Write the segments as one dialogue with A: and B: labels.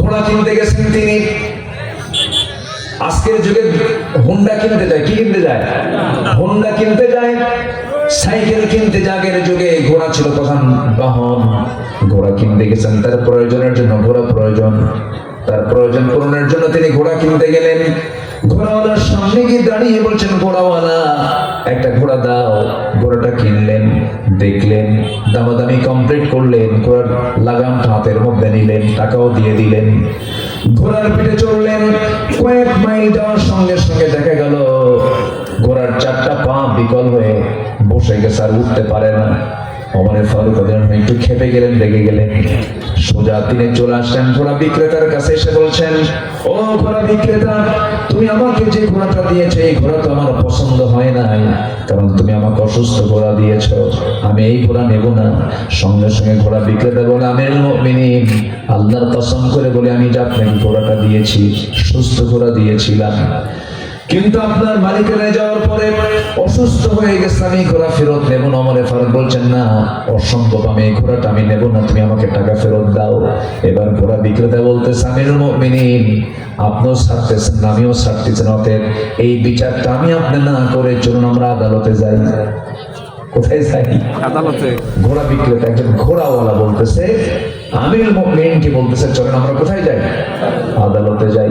A: ঘোড়া কিনতে গেছেন তিনি। আজকের যুগে হোন্ডা কিনতে যায়, কি কিনতে যায়? হোন্ডা কিনতে যায়, সাইকেল কিনতে জাগের যুগে ঘোড়া ছিল প্রধান বাহন। ঘোড়া কিনতে গেছেন, তার প্রয়োজনের জন্য, ঘোড়া প্রয়োজন, তার প্রয়োজন পূরণের জন্য তিনি ঘোড়া কিনতে গেলেন। ঘোড়াওয়ালার সামনে গিয়ে দাঁড়িয়ে বলছেন, ঘোড়াওয়ালা, একটা ঘোড়া দাও। ঘোড়াটা কিনলেন, দেখলেন, দামাদামি কমপ্লিট করলেন, ঘোড়ার লাগাম হাতের মধ্যে নিলেন, টাকাও দিয়ে দিলেন। ঘোড়ার পিঠে চড়লেন, কয়েক মাইল যাওয়ার সঙ্গে সঙ্গে দেখা গেল, ঘোড়ার চারটা পা বিকল হয়ে বসে গেছে আর উঠতে পারে না। অমরের ফারুক একটু খেপে গেলেন, রেগে গেলেন। সোজা তিনি চলে আসলেন ঘোড়া বিক্রেতার কাছে, এসে বলছেন, ও ঘোড়া বিক্রেতা, তুমি আমাকে যে ঘোড়াটা দিয়েছ, এই ঘোড়া তো আমার পছন্দ হয় নাই। কারণ তুমি আমাকে অসুস্থ ঘোড়া দিয়েছ। আমি এই ঘোড়া নেব না। সঙ্গে সঙ্গে ঘোড়া বিক্রেতা বলে আমি মুমিনিন, আল্লাহর কসম করে বলে আমি যে আপনাকে ঘোড়াটা দিয়েছি, সুস্থ ঘোড়া দিয়েছিলাম। কিন্তু আপনার মালিকেরা যাওয়ার পরে অসুস্থ হয়ে গেছে আমি ঘোড়া ফেরত নেব না। অমরে ফারুক বলছেন না অসম্ভব আমি এই ঘোড়াটা আমি নেব না তুমি আমাকে টাকা ফেরত দাও। এবার ঘোড়া বিক্রেতা বলতে আমির মুমিনিন আপনিও ছাড়তেছেন আমিও ছাড়তেছেন অতএব এই বিচারটা আমি আপনি না করে চলুন আমরা আদালতে যাই। কোথায় যাই?
B: আদালতে।
A: ঘোড়া বিক্রেতা একজন ঘোড়াওয়ালা বলতেছে আমির মুমিনকে বলতেছে চলেন আমরা কোথায় যাই? আদালতে যাই।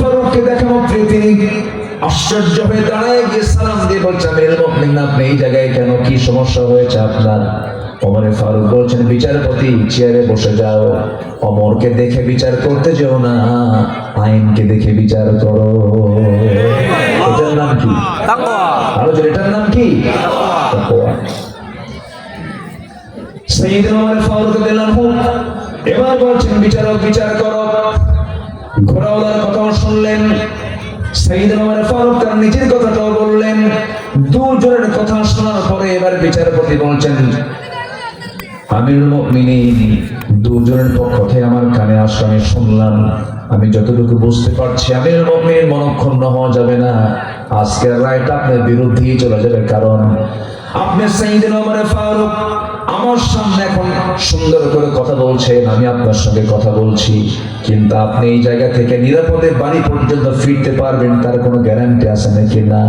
A: ফারুককে দেখা মাত্র তিনি আশ্চর্য হয়ে দাঁড়ায় গিয়ে সালাম দিয়ে এই জায়গায় কেন? কি সমস্যা হয়েছে আপনার? ওমর ফারুক বলছেন, বিচারপতি, চেয়ারে বসে যাও। অমরকে দেখে বিচার করতে যেও না, আইনকে দেখে বিচার করো। এটার নাম কি? এটার নাম কি? এবার বলছেন, বিচারক, বিচার করো। শুনলেন নিজের কথাটাও বললেন, দুজনের কথা শোনার পরে এবার বিচারপতি বলছেন মুমিনিন, দুজনের আমার কানে আসলো, আমি শুনলাম, আমি যতটুকু বুঝতে পারছি, আমিরুল মুমিনিন মনক্ষুণ্ণ হওয়া যাবে না, আজকের রায়টা আপনার বিরুদ্ধেই চলে যাবে, কারণ আপনি সাইয়েদনা ওমর ফারুক আমার সামনে এখন সুন্দর করে কথা বলছেন, আমি আপনার সঙ্গে কথা বলছি। কিন্তু আপনি এই জায়গা থেকে নিরাপদে বাড়ি পর্যন্ত ফিরতে পারবেন, তার কোনো গ্যারান্টি আছে নাকি না?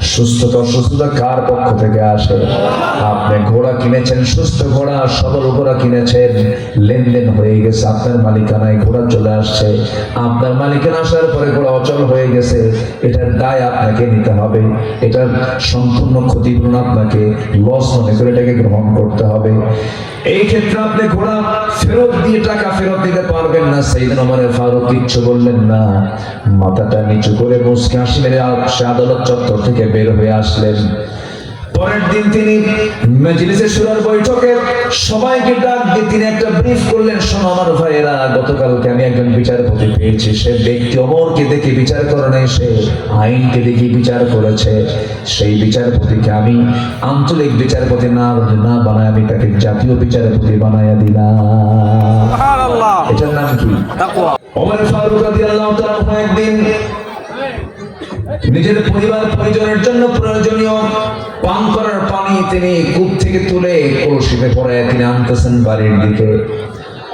A: সুস্থতা, অসুস্থতা কার পক্ষ থেকে আসে? আপনি ঘোড়া কিনেছেন, সুস্থ ঘোড়া, সবল ঘোড়া কিনেছেন, লেনদেন হয়ে গেছে, আপনার মালিকানায় ঘোড়া চলে আসছে। আপনার মালিকানা আসার পরে ঘোড়া অচল হয়ে গেছে, এটার দায় আপনাকে নিতে হবে। এটার সম্পূর্ণ ক্ষতিপূরণ আপনাকে লস মনে করে এটাকে গ্রহণ করতে হবে। এই ক্ষেত্রে আপনি ঘোড়া ফেরত দিয়ে টাকা ফেরত দিতে পারবেন না। সেই দিন ফারুক কিচ্ছু বললেন না। মাথাটা নিচু করে মুসকে আসলে আদালত চত্বর থেকে বের হয়ে আসলেন। পরের দিন তিনি মজলিসে সুরার বৈঠকে সবাইকে ডাক দিয়ে তিনি একটা ব্রিফ করলেন শোনো আমার ভাইয়েরা গতকালকে আমি একজন বিচারপতি পেয়েছি। সে ব্যক্তি অমরকে দেখে বিচার করে নাই সে আইনকে দেখে বিচার করেছে। সেই বিচারপতিকে আমি আঞ্চলিক বিচারপতি না না বানায় আমি তাকে জাতীয় বিচারপতি বানায়া দিলাম। এটার নাম কি? ওমর ফারুক রাদিয়াল্লাহু তাআলা একদিন নিজের পরিবার পরিজনের জন্য প্রয়োজনীয় পান করার পানি তিনি কূপ থেকে তুলে কলসিতে পরে তিনি আনতেছেন বাড়ির দিকে।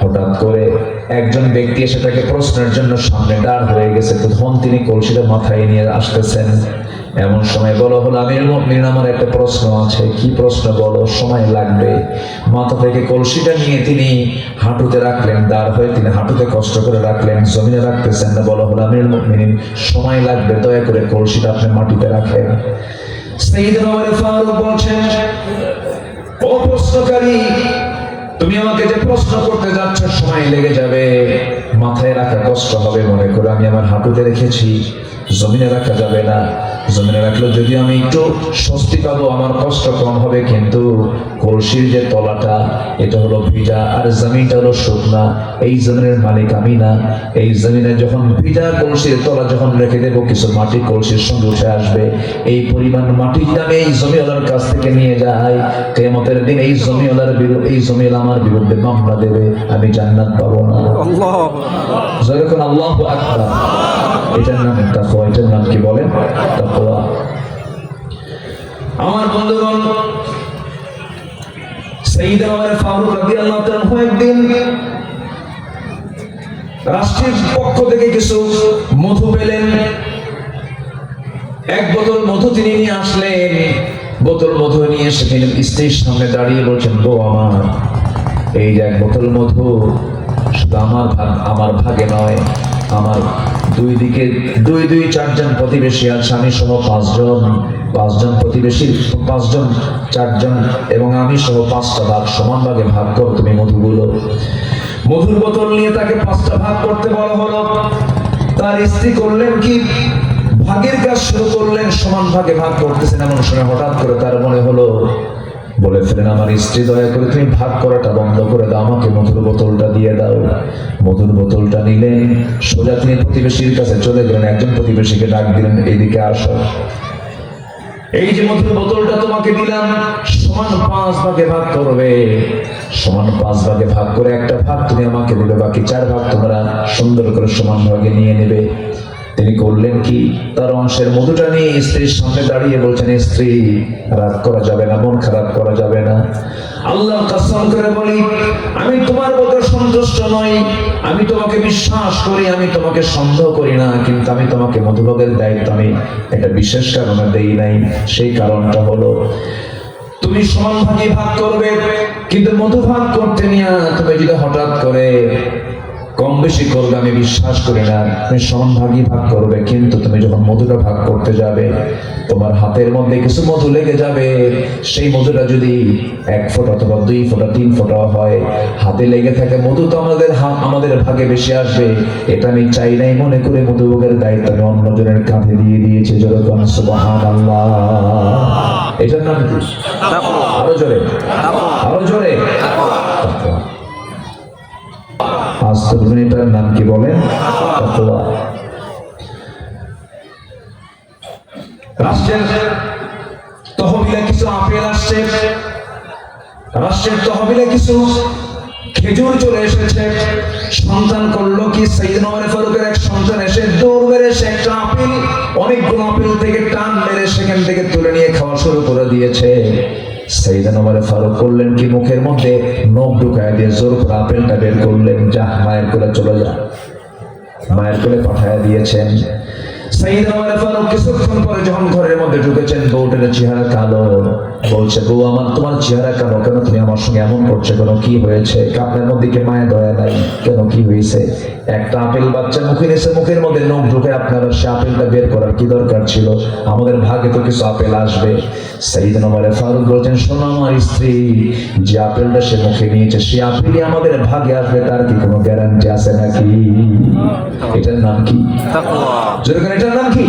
A: হঠাৎ করে একজন ব্যক্তি এসে তাকে প্রশ্নের জন্য সামনে দাঁড় হয়ে গেছে। তখন তিনি কলসিটা মাথায় নিয়ে আসতেছেন। এমন সময় বলো হলো আমির মুমিনিন, আমার একটা প্রশ্ন আছে। কি প্রশ্ন বলো? সময় লাগবে। মাথা থেকে কলসিটা নিয়ে তিনি হাঁটুতে রাখলেন, দাঁড় হয়ে তিনি হাঁটুতে কষ্ট করে রাখলেন, জমিনে রাখতেছেন। না বলো হলো আমির মুমিনিন, সময় লাগবে, দয়া করে কলসিটা আপনি মাটিতে রাখেন। সাইয়েদনা ওমর ফারুক বলছেন, ও তুমি আমাকে যে প্রশ্ন করতে যাচ্ছ, সময় লেগে যাবে। মাথায় রাখা কষ্ট হবে মনে করে। আমি আমার হাঁটুতে রেখেছি, জমিনে রাখা যাবে না। জমিনে রাখলে যদি আমি একটু স্বস্তি পাবো আমার কষ্ট কম হবে কিন্তু কলসির যে তলাটা এটা হলো ভিজা আর জমিনটা হলো শুকনা এই জমিনের মালিক আমি না। এই জমিনে যখন ভিজা কলসির তলা যখন রেখে দেবো কিছু মাটি কলসির সঙ্গে উঠে আসবে। এই পরিমাণ মাটির দামে এই জমিওয়ালার কাছ থেকে নিয়ে যায় কেমতের দিন এই জমিওয়ালার বিরুদ্ধে এই জমিওয়ালা আমার বিরুদ্ধে মামলা দেবে আমি জান্নাত পাবো না। যখন আল্লাহ আকবার। এটার নাম তাকওয়া এটার নাম কি বলেন? তাকওয়া। আমার বন্ধুগণ, সঈদ আমার ফারুক রাদিয়াল্লাহু তাআলা একদিন রাষ্ট্রের পক্ষ থেকে কিছু মধু পেলেন। এক বোতল মধু তিনি নিয়ে আসলেন। বোতল মধু নিয়ে সেখানে স্ত্রীর সামনে দাঁড়িয়ে বলছেন, গো আমার, এই যে এক বোতল মধু, শুধু আমার ভাগ, আমার ভাগে নয়, আমার দুই দিকে, দুই দুই, চারজন প্রতিবেশী আছে আমি সহ পাঁচজন পাঁচজন প্রতিবেশী, পাঁচজন, চারজন এবং আমি সহ পাঁচটা ভাগ সমান ভাগে ভাগ করো তুমি মধুগুলো। মধুর বোতল নিয়ে তাকে পাঁচটা ভাগ করতে বলা হলো। তার স্ত্রী করলেন কি? ভাগের কাজ শুরু করলেন সমান ভাগে ভাগ করতেছেন এমন সময় হঠাৎ করে তার মনে হলো বলে ফেলেন আমার স্ত্রী দয়া করে তুমি ভাগ করাটা বন্ধ করে দাও, আমাকে মধুর বোতলটা দিয়ে দাও। মধুর বোতলটা নিলেন সোজা তিনি প্রতিবেশীর কাছে চলে গেলেন, একজন প্রতিবেশীকে ডাক দিলেন এইদিকে আসো। এই যে মধুর বোতলটা তোমাকে দিলাম, সমান পাঁচ ভাগে ভাগ করবে। সমান পাঁচ ভাগে ভাগ করে একটা ভাগ তুমি আমাকে দেবে বাকি চার ভাগ তোমরা সুন্দর করে সমান ভাগে নিয়ে নেবে। তিনি করলেন কি, তার অংশের মধুটা নিয়ে স্ত্রীর সামনে দাঁড়িয়ে বলছেন স্ত্রী, রাগ করা যাবে না, মন খারাপ করা যাবে না। আল্লাহ কাসম করে বলি, আমি তোমার মতো সন্তুষ্ট নই। আমি তোমাকে বিশ্বাস করি, আমি তোমাকে সন্দেহ করি না, কিন্তু আমি তোমাকে মধুভোগের দায়িত্ব আমি একটা বিশেষ কারণে দেই নাই। সেই কারণটা হলো, তুমি সমান ভাগে ভাগ করবে, কিন্তু মধু ভাগ করতে নিয়ে তুমি যদি হঠাৎ করে কম বেশি করবে আমি বিশ্বাস করি না। তুমি ভাগই ভাগ করবে কিন্তু তুমি যখন মধুটা ভাগ করতে যাবে তোমার হাতের মধ্যে কিছু মধু লেগে যাবে। সেই মধুটা যদি এক ফোঁটা অথবা দুই ফোঁটা তিন ফোঁটা হয় হাতে লেগে থাকে মধু তো আমাদের হা- আমাদের ভাগে বেশি আসবে। এটা আমি চাই নাই মনে করে মধুভোগের দায়িত্ব আমি অন্যজনের কাঁধে দিয়ে দিয়েছি যেরকম সুবাহান আল্লাহ এটার নাম কি? আরও জোরে। আরও জোরে। তো এটার নাম কি তাকওয়া। রাষ্ট্রের তহবিলে কিছু আপেল আসছে, রাষ্ট্রের তহবিলে কিছু খেজুর চলে এসেছে, সন্তান করল কি নওয়ার ফারুকের এক সন্তান এসে দৌড় মেরে সে একটা আপেল, অনেকগুলো আপেল থেকে টান মেরে সেখান থেকে তুলে নিয়ে খাওয়া শুরু করে দিয়েছে ফারুক করলেন কি মুখের ঢুকায় দিয়ে জোর করে বের করলেন। যা মায়ের কোলে চলে যা মায়ের কোলে পাঠায় দিয়েছেন। সাইদ আমার ফারুক কিছুক্ষণ পরে যখন ঘরের মধ্যে ঢুকেছেন বউটের চেহারা কালো। বলছে বউ আমার তোমার চেহারা কালো কেন? তুমি আমার সঙ্গে এমন করছ কেন? কি হয়েছে? আপনার মধ্যে কি মায়া দয়া নাই? কেন কি হয়েছে? একটা আপেল বাচ্চা মুখে নিয়েছে মুখের মধ্যে নখ ঢুকে আপনারা সে আপেলটা বের করার কি দরকার ছিল? আমাদের ভাগে তো কিছু আপেল আসবে। সাইদ আমার ফারুক বলছেন শোনো আমার স্ত্রী যে আপেলটা সে মুখে নিয়েছে সে আপেলই আমাদের ভাগে আসবে তার কি কোনো গ্যারান্টি আছে নাকি? এটার নাম কি? যেরকম এটার নাম কি।